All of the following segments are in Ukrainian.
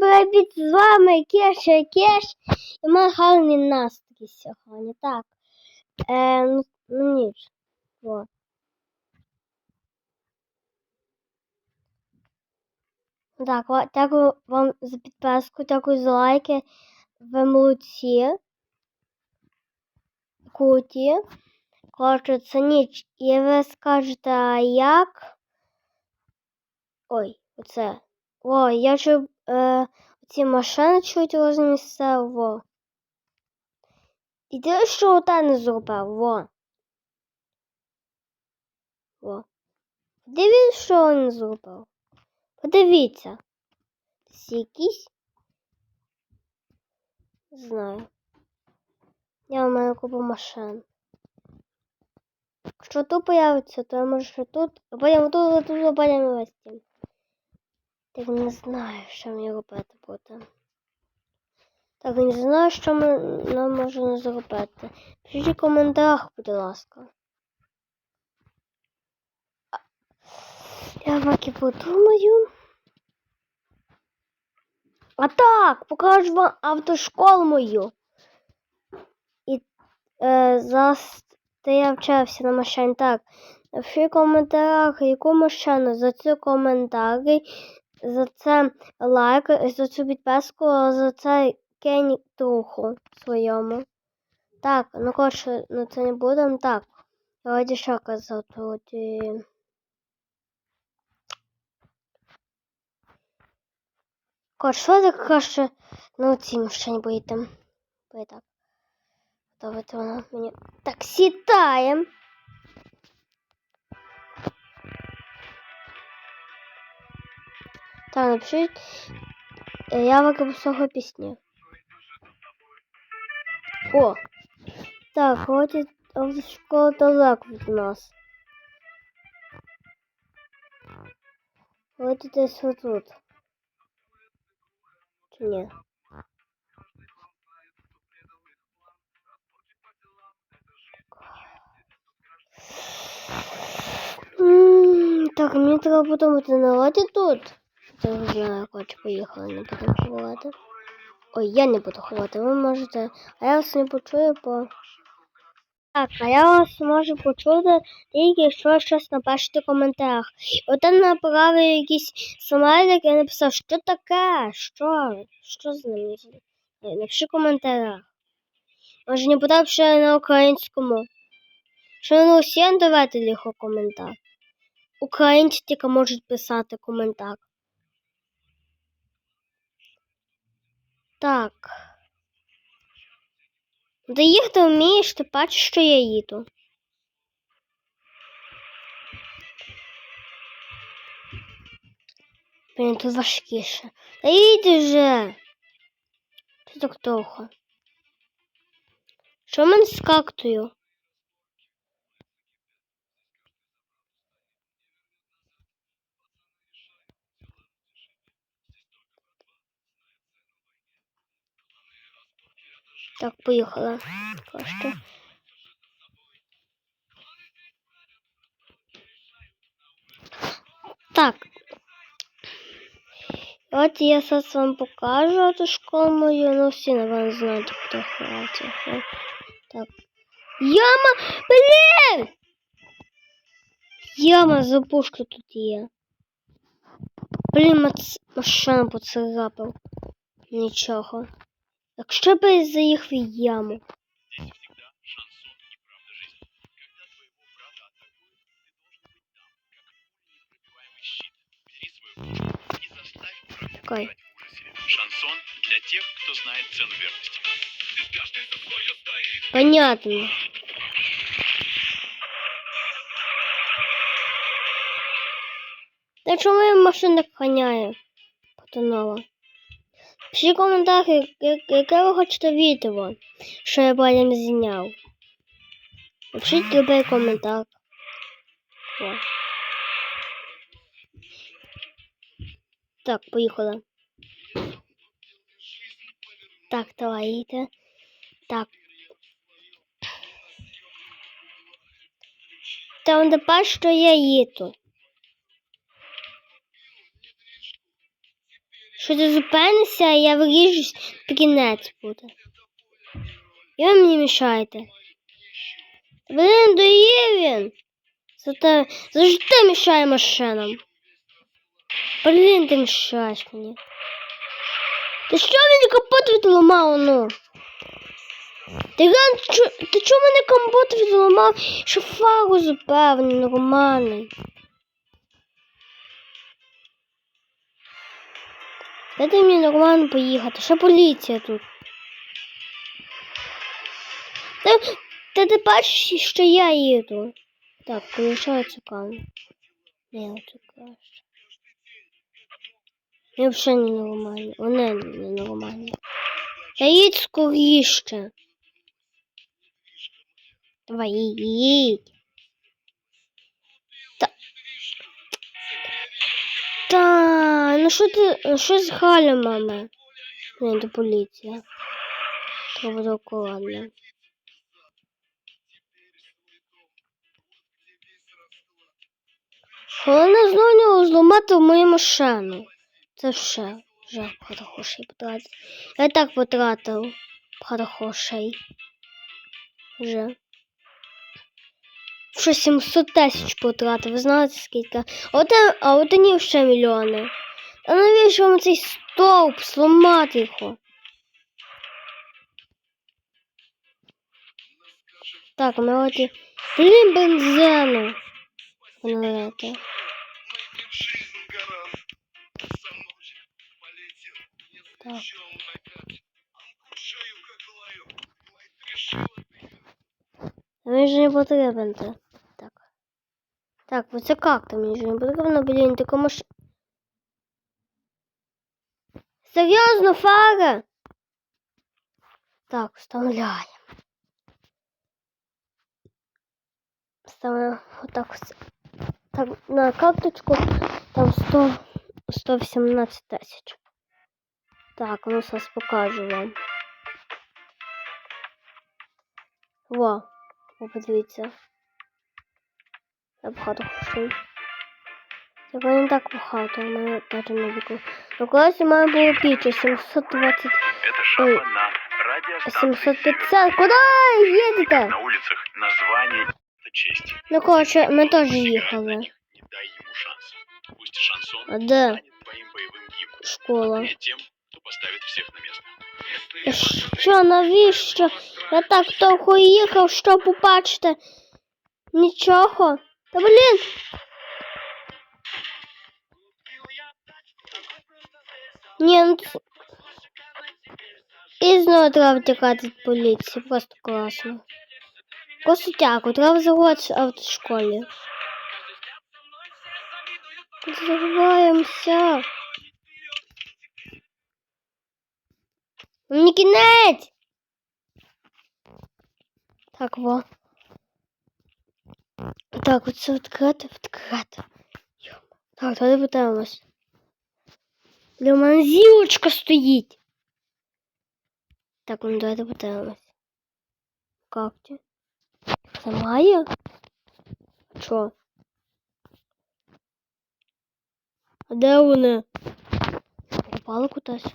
Привіт! З вами Кеша Кеш і мій гарний настрій сьогодні. Так. Е, ну, ну ніч. Во. Так, дякую вам за підписку, дякую за лайки. Ви молодці. Круті. Коротше, це ніч. І ви скажете, як? Ой, оце. О, я чую е, ці машини чуть розмісцев, во. І ти що ота не зробив, во. Во. Подивіться, що він зробив. Подивіться. Це. Не знаю. Я в мене купу машин. Якщо тут появиться, то я можу ще тут, а потім тут, а тут, а потім цим. Так не знаю, що мені робити буде. Так, не знаю, що ми, нам можна зробити. Пишіть у коментарях, будь ласка. Я поки подумаю. А так, покажу вам автошколу мою. І е, зараз де я вчився на машині. Так, напишіть в коментарях, яку машину за цю коментарі, за це лайк, за цю підписку, за це кинь труху своєму. Так, ну коротше, ну це не будемо. Так, давайте що казати. Тоді... Коротше, що ти краще на цій машині поїдемо? Бо так. Давайте вона мені. Так, сідаємо. Так, напишіть. е, Я викликав свого пісні. О! Так, ходить автошкола далеко від нас. Ходить десь отут. Чи ні? М, Так, мені треба подумати, наладі тут. Я вже хочу поїхала, не буду ховати. Ой, я не буду ховати, ви можете. А я вас не почую, бо. Так, а я вас можу почути тільки якщо щось напишете в коментарях. От там направив якийсь смайлик і написав, що таке? Що? Що з ним? Е, Напиши в коментарях. Може не подав ще на українському. Що на усім давайте лихо коментар. Українці тільки можуть писати коментар. Так. До їхати вмієш, ти бачиш, що я їду. Блін, тут важкіше. Та їди вже. Ти так довго. Що в з кактою? Так, поїхала. Просто. Так. От я зараз вам покажу эту школу мою, ну всі, напевно, знають, хто ховається. Так. Яма! Блін! Яма за пушку тут є. Блін, мац... машина поцарапав. Нічого. Якщо б я заїхав в яму. Чекай. Шансон для тех, кто знает цену верности. Понятно. Та чому я машина ханяє? Потонула. Пишіть коментарі, яке ви хочете відео, що я потім зняв. Напишіть любий коментар. Так, поїхали. Так, давай йде. Так. Там тепер, що я їду. Що ти зупинишся, а я виріжусь, то кінець буде. І ви мені мішаєте. Блін, доїв він. Зате завжди мішає машинам. Блін, ти мішаєш мені. Ти що мені капот відламав, ну? Ти чо- ти чого мене компот відламав? Що фару запевнений, нормальний. Дайте мені нормально поїхати. Що поліція тут? Та, та ти бачиш, що я їду. Так, помішаю камеру. Не, це краще. Я взагалі не нормальний. Вони не нормальні. Та їдь скоріше. Давай, їдь. Ну що ти, що з Галя, мама? Не, до поліція. Треба буде акуратно. Головне знову зламати мою машину. Це все. Вже грошей потратив. Я так потратив грошей. Вже. Вже 700 тисяч потратив. Ви знаєте скільки? А от, а от ще мільйони. А навіщо вам цей стовп сломати його? Так, ми от і... Блін, бензину. Налити. Так. Мені ж не потрібен це. Так. Так, вот це як там мені ж не потрібно, блін, така маш... Серйозно, фара? Так, вставляємо. Ставимо отак ось. Так, на карточку там 100, 118 тисяч. Так, ну зараз покажу вам. Во, о, подивіться. Я багато грошей. Я не так багато, у мене навіть не віку. Ну, колись у мене було більше, 720, Это шапа на радиостанции. 750. Куди їдете? На улицах название это честь. Ну, коротше, ми теж їхали. Не дай ему шанса. Пусть шансон А де станет твоим боевым гимном. школа? И тем, кто поставит всех на место. Та Що, навіщо? Я так довго їхав, щоб побачити. Нічого. Та блін. Ні, ну це... І знову треба втікати від поліції. Просто класно. Косутяку, треба заводити в автошколі. Взриваємося. Мені кінець. Так, во. Так, оце відкрити, відкрити. Йома. Так, давай подивимось. Для мене зілочка стоїть. Так, ну давайте подивимось. Как ти? Це має? Чо? А де вони? Попали кудись?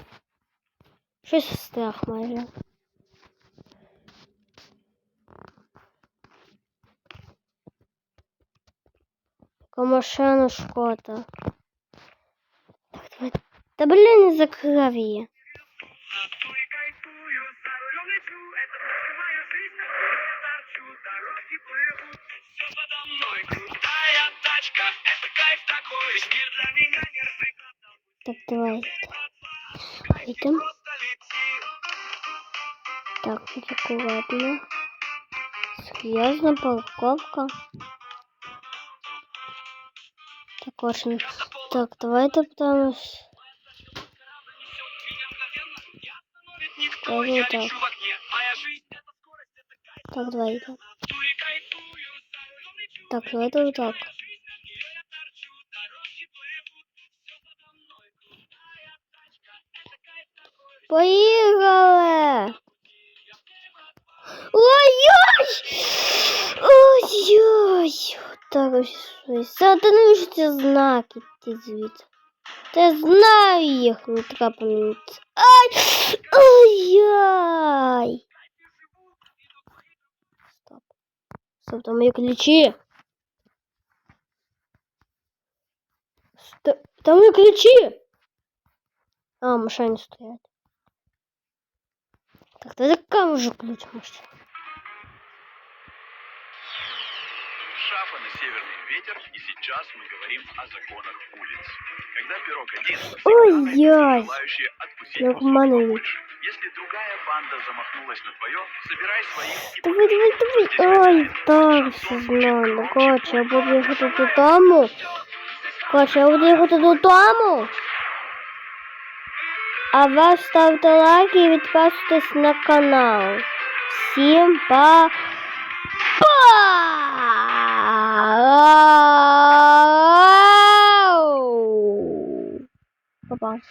Щось страх майже. Яка машина шкода. Так, давай. Та блін, не закрив її. Так, давай. Йдемо. Так, тут аккуратно. Серйозна парковка. Також. не- Так, давайте подивимось. Я так. Так, давайте. Так, давайте вот так. Поїхали! Ой-ой! Ой-ой! Так ось щось. Затонуються знаки ті звідси. Та знаю їх, не треба помінити. Ай! Ай-яй! Стоп. Стоп, там мої ключі. Стоп, там мої ключі. А, в машині стоять. Так, тогда какой же ключ может? Шафа на северный ветер, и сейчас мы говорим о законах улиц. Когда пирог один, всегда Ой-яй. найдется желающие откусить Я кусок обманываю. побольше. Если другая банда замахнулась на твое, собирай своих и Давай, давай, давай. Ой, так, все знаю. Ну, коротше, я буду їхати додому. Коротше, я буду їхати додому. А ви ставте лайки і підписуйтесь на канал. Всім па. Oh, Bye-bye.